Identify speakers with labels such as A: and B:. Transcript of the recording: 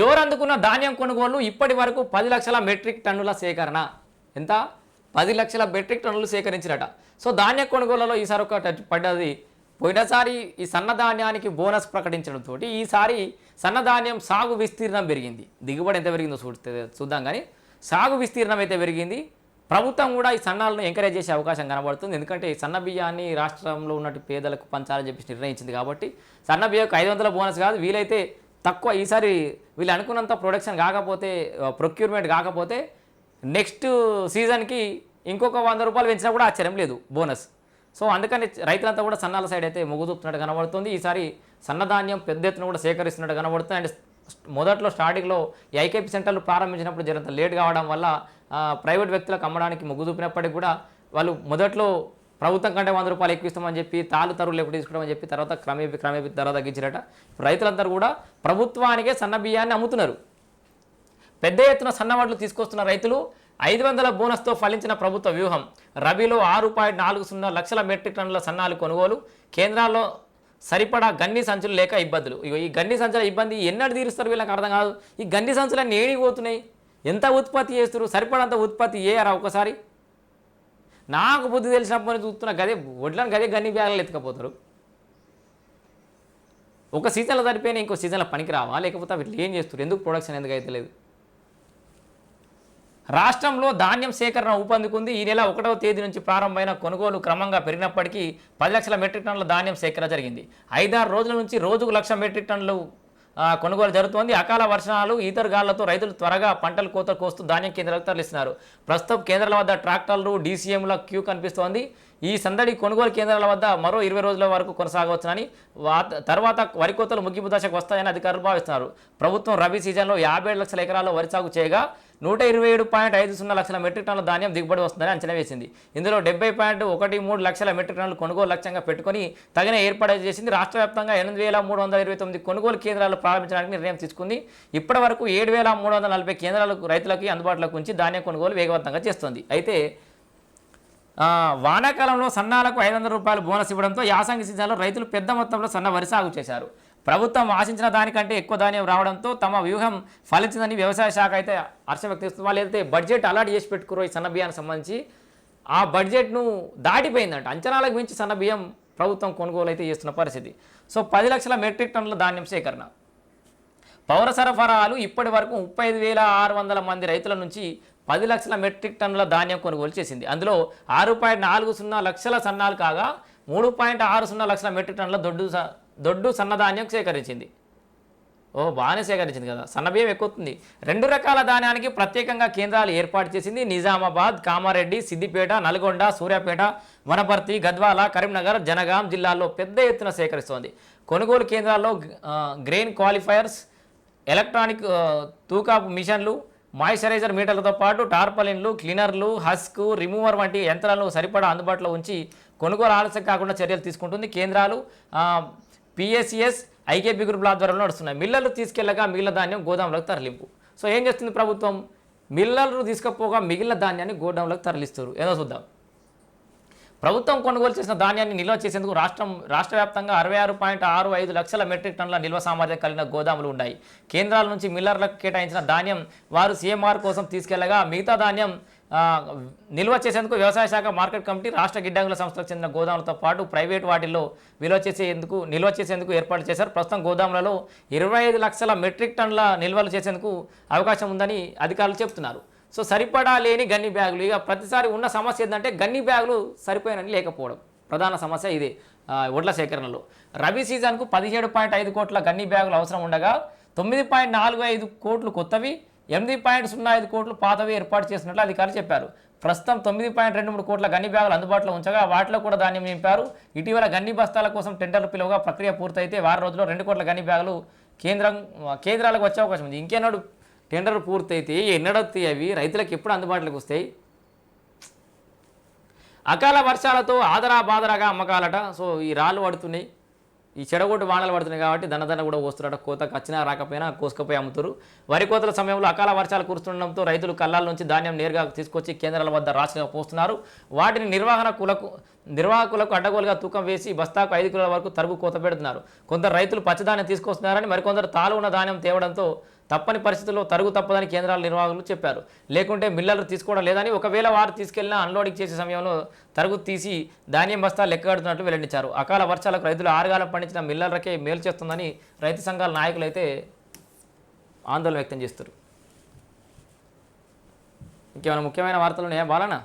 A: జోరందుకున్న ధాన్యం కొనుగోలు ఇప్పటి వరకు పది లక్షల మెట్రిక్ టన్నుల సేకరణ. ఎంత? పది లక్షల మెట్రిక్ టన్నులు సేకరించినట సో ధాన్య కొనుగోలులో ఈసారి ఒక టచ్ పడ్డది. పోయినసారి ఈ సన్నధాన్యానికి బోనస్ ప్రకటించడంతో ఈసారి సన్నధాన్యం సాగు విస్తీర్ణం పెరిగింది. దిగుబడి ఎంత పెరిగిందో చూస్తే చూద్దాం కానీ సాగు విస్తీర్ణం అయితే పెరిగింది. ప్రభుత్వం కూడా ఈ సన్నాలను ఎంకరేజ్ చేసే అవకాశం కనబడుతుంది. ఎందుకంటే ఈ సన్న బియ్యాన్ని రాష్ట్రంలో ఉన్నట్టు పేదలకు పంచాలని చెప్పేసి నిర్ణయించింది కాబట్టి సన్న బియ్యకు ఐదు వందల బోనస్ కాదు. వీలైతే తక్కువ ఈసారి వీళ్ళు అనుకున్నంత ప్రొడక్షన్ కాకపోతే ప్రొక్యూర్మెంట్ కాకపోతే నెక్స్ట్ సీజన్కి ఇంకొక వంద రూపాయలు పెంచినా కూడా ఆశ్చర్యం లేదు బోనస్ సో అందుకని రైతులంతా కూడా సన్నాల సైడ్ అయితే మొగ్గు చూపుతున్నట్టు కనబడుతుంది. ఈసారి సన్నధాన్యం పెద్ద ఎత్తున కూడా సేకరిస్తున్నట్టు కనబడుతుంది. అండ్ మొదట్లో స్టార్టింగ్లో ఐకేపీ సెంటర్లు ప్రారంభించినప్పుడు జరంత లేట్ కావడం వల్ల ప్రైవేట్ వ్యక్తులకు అమ్మడానికి మొగ్గు చూపినప్పటికీ కూడా వాళ్ళు మొదట్లో ప్రభుత్వం కంటే వంద రూపాయలు ఎక్కువ ఇస్తామని చెప్పి తాలు తరువులు లేకుండా తీసుకోవడం చెప్పి తర్వాత క్రమేపి క్రమేపి ధర తగ్గించారట. రైతులందరూ కూడా ప్రభుత్వానికే సన్న బియ్యాన్ని అమ్ముతున్నారు. పెద్ద ఎత్తున సన్నవాట్లు తీసుకొస్తున్న రైతులు ఐదు వందల బోనస్తో ఫలించిన ప్రభుత్వ వ్యూహం రబీలో ఆరు పాయింట్ నాలుగు సున్నా లక్షల మెట్రిక్ టన్నుల సన్నాలు కొనుగోలు కేంద్రాల్లో సరిపడా గన్ని సంచులు లేక ఇబ్బందులు. ఇగో ఈ గన్ని సంచుల ఇబ్బంది ఎన్నడు తీరుస్తారు వీళ్ళకి అర్థం కాదు. ఈ గన్ని సంచులన్నీ ఏడికి పోతున్నాయి? ఎంత ఉత్పత్తి చేస్తారు సరిపడంత ఉత్పత్తి చేయరా ఒకసారి. నాకు బుద్ధి తెలిసినప్పటి నుంచి చూస్తున్న గదే వడ్లను గదే గన్ని బ్యాగులు ఎత్తుకపోతారు. ఒక సీజన్లో సరిపోయిన ఇంకో సీజన్లో పనికి రావా? లేకపోతే వీళ్ళు ఏం చేస్తారు? ఎందుకు ప్రొడక్షన్ ఎందుకు అయితే లేదు? రాష్ట్రంలో ధాన్యం సేకరణ ఊపందుకుంది. ఈ నెల ఒకటవ తేదీ నుంచి ప్రారంభమైన కొనుగోలు క్రమంగా పెరిగినప్పటికీ పది లక్షల మెట్రిక్ టన్నుల ధాన్యం సేకరణ జరిగింది. ఐదారు రోజుల నుంచి రోజుకు లక్ష మెట్రిక్ టన్నులు కొనుగోలు జరుగుతోంది. అకాల వర్షాలు ఈతరుగాళ్ళతో రైతులు త్వరగా పంటలు కోత కోస్తూ ధాన్యం కేంద్రాలకు తరలిస్తున్నారు. ప్రస్తుతం కేంద్రాల వద్ద ట్రాక్టర్లు డీసీఎంల క్యూ కనిపిస్తోంది. ఈ సందడి కొనుగోలు కేంద్రాల వద్ద మరో ఇరవై రోజుల వరకు కొనసాగవచ్చునని తర్వాత వరి కోతలు ముగింపు దశకు వస్తాయని అధికారులు భావిస్తున్నారు. ప్రభుత్వం రబీ సీజన్లో యాభై లక్షల ఎకరాల్లో వరి సాగు చేయగా నూట ఇరవై ఏడు పాయింట్ ఐదు సున్నా లక్షల మెట్రిక్ టన్నుల ధాన్యం దిగుబడి వస్తుందని అంచనా వేసింది. ఇందులో డెబ్బై పాయింట్ ఒకటి మూడు లక్షల మెట్రిక్ టన్నులు కొనుగోలు లక్ష్యంగా పెట్టుకొని తగిన ఏర్పాటు చేసింది. రాష్ట్ర వ్యాప్తంగా ఎనిమిది వేల మూడు వందల ఇరవై తొమ్మిది కొనుగోలు కేంద్రాలు ప్రారంభించడానికి నిర్ణయం తీసుకుంది. ఇప్పటి వరకు ఏడు వేల మూడు వందల నలభై కేంద్రాలకు రైతులకు అందుబాటులోకి ఉంచి ధాన్యం కొనుగోలు వేగవంతంగా చేస్తుంది. అయితే వానాకాలంలో సన్నాలకు ఐదు వందల రూపాయలు బోనస్ ఇవ్వడంతో యాసంగి సీజన్లో రైతులు పెద్ద మొత్తంలో సన్న వరి సాగు చేశారు. ప్రభుత్వం ఆశించిన దానికంటే ఎక్కువ ధాన్యం రావడంతో తమ వ్యూహం ఫలించిందని వ్యవసాయ శాఖ అయితే హర్ష వ్యక్తం చేస్తుంది. వాళ్ళు అయితే బడ్జెట్ అలాట్ చేసి పెట్టుకురో ఈ సన్నబియ్యానికి సంబంధించి. ఆ బడ్జెట్ను దాటిపోయిందంట. అంచనాలకు మించి సన్న బియ్యం ప్రభుత్వం కొనుగోలు అయితే చేస్తున్న పరిస్థితి. సో పది లక్షల మెట్రిక్ టన్నుల ధాన్యం సేకరణ. పౌర సరఫరాలు ఇప్పటి వరకు ముప్పై ఐదు వేల ఆరు వందల మంది రైతుల నుంచి పది లక్షల మెట్రిక్ టన్నుల ధాన్యం కొనుగోలు చేసింది. అందులో ఆరు పాయింట్ నాలుగు సున్నా లక్షల సన్నాలు కాగా మూడు పాయింట్ ఆరు సున్నా లక్షల మెట్రిక్ టన్నుల దొడ్డు స- దొడ్డు సన్నధాన్యం సేకరించింది. ఓ బాగానే సేకరించింది కదా. సన్నబియ్యం ఎక్కువతుంది రెండు రకాల ధాన్యానికి ప్రత్యేకంగా కేంద్రాలు ఏర్పాటు చేసింది నిజామాబాద్ కామారెడ్డి సిద్దిపేట నల్గొండ సూర్యాపేట వనపర్తి గద్వాల కరీంనగర్ జనగాం జిల్లాల్లో పెద్ద ఎత్తున సేకరిస్తోంది. కొనుగోలు కేంద్రాల్లో గ్రెయిన్ క్వాలిఫైయర్స్ ఎలక్ట్రానిక్ తూకాపు మిషన్లు మాయిశ్చరైజర్ మీటర్లతో పాటు టార్పలిన్లు క్లీనర్లు హస్క్ రిమూవర్ వంటి యంత్రాలను సరిపడా అందుబాటులో ఉంచి కొనుగోలు ఆలస్యం కాకుండా చర్యలు తీసుకుంటుంది. కేంద్రాలు పిఎస్సిఎస్ ఐకేపీ గ్రూప్ల ఆధ్వర్యంలో నడుస్తున్నాయి. మిల్లర్లు తీసుకెళ్ళగా మిగిలిన ధాన్యం గోదాములకు తరలింపు సో ఏం చేస్తుంది ప్రభుత్వం? మిల్లర్లు తీసుకపోగా మిగిలిన ధాన్యాన్ని గోడౌన్లకు తరలిస్తారు. ఏదో చూద్దాం. ప్రభుత్వం కొనుగోలు చేసిన ధాన్యాన్ని నిల్వ చేసేందుకు రాష్ట్రం రాష్ట్ర వ్యాప్తంగా అరవై ఆరు పాయింట్ ఆరు ఐదు లక్షల మెట్రిక్ టన్నుల నిల్వ సామర్థ్యం కలిగిన గోదాములు ఉన్నాయి. కేంద్రాల నుంచి మిల్లర్లకు కేటాయించిన ధాన్యం వారు సీఎంఆర్ కోసం తీసుకెళ్ళగా మిగతా ధాన్యం నిల్వ చేసేందుకు వ్యవసాయ శాఖ మార్కెట్ కమిటీ రాష్ట్ర గిడ్డంగుల సంస్థకు చెందిన గోదాములతో పాటు ప్రైవేట్ వాటిల్లో విలువ చేసేందుకు నిల్వ చేసేందుకు ఏర్పాటు చేశారు. ప్రస్తుతం గోదాములలో ఇరవై ఐదు లక్షల మెట్రిక్ టన్నుల నిల్వలు చేసేందుకు అవకాశం ఉందని అధికారులు చెప్తున్నారు. సో సరిపడా లేని గన్ని బ్యాగులు. ఇక ప్రతిసారి ఉన్న సమస్య ఏంటంటే గన్ని బ్యాగులు సరిపోయినని లేకపోవడం. ప్రధాన సమస్య ఇదే ఒడ్ల వడ్ల సేకరణలో. రబీ సీజన్కు పదిహేడు పాయింట్ ఐదు కోట్ల గన్ని బ్యాగులు అవసరం ఉండగా తొమ్మిది పాయింట్ నాలుగు ఐదు కోట్లు కొత్తవి. ఎనిమిది పాయింట్ సున్నా ఐదు కోట్లు పాతవి ఏర్పాటు చేసినట్లు అధికారులు చెప్పారు. ప్రస్తుతం తొమ్మిది పాయింట్ రెండు మూడు కోట్ల గన్ని బ్యాగులు అందుబాటులో ఉంచగా వాటిలో కూడా ధాన్యం నింపారు. ఇటీవల గన్ని బస్తాల కోసం టెండర్లు పిలువగా ప్రక్రియ పూర్తయితే వారం రోజుల్లో రెండు కోట్ల గన్ని బ్యాగులు కేంద్రం కేంద్రాలకు వచ్చే అవకాశం ఉంది. ఇంకేనాడు టెండర్ పూర్తయితే ఎన్నడొస్తాయి అవి? రైతులకు ఎప్పుడు అందుబాటులోకి వస్తాయి? అకాల వర్షాలతో ఆదరా బాదరాగా అమ్మకాలట. సో ఈ రాళ్ళు పడుతున్నాయి ఈ చెడగొట్టు వానలు పడుతున్నాయి కాబట్టి దనదన కూడా వస్తున్నారట కోత వచ్చినా రాకపోయినా కోసుకపోయి అమ్ముతారు. వరి కోతల సమయంలో అకాల వర్షాలు కురుస్తుండడంతో రైతులు కళ్ళాల నుంచి ధాన్యం నేరుగా తీసుకొచ్చి కేంద్రాల వద్ద రాష్ట్రంగా పోస్తున్నారు. వాటిని నిర్వహణ కులకు నిర్వాహకులకు అడ్డగోలుగా తూకం వేసి బస్తాకు ఐదు కిలోల వరకు తరుగు కోత పెడుతున్నారు. కొందరు రైతులు పచ్చధాన్యం తీసుకొస్తున్నారని మరికొందరు తాలు ఉన్న ధాన్యం తేవడంతో తప్పని పరిస్థితుల్లో తరుగు తప్పదని కేంద్రాల నిర్వాహకులు చెప్పారు. లేకుంటే మిల్లర్లు తీసుకోవడం లేదని ఒకవేళ వారు తీసుకెళ్ళిన అన్లోడింగ్ చేసే సమయంలో తరుగు తీసి ధాన్యం బస్తాలు లెక్కగడుతున్నట్లు వెల్లడించారు. అకాల వర్షాలకు రైతులు ఆరుగాలం పండించిన మిల్లర్లకే మేలు చేస్తుందని రైతు సంఘాల నాయకులు అయితే ఆందోళన వ్యక్తం చేస్తారు ఇంకేమైనా ముఖ్యమైన వార్తలు ఉన్నాయా బాలనా?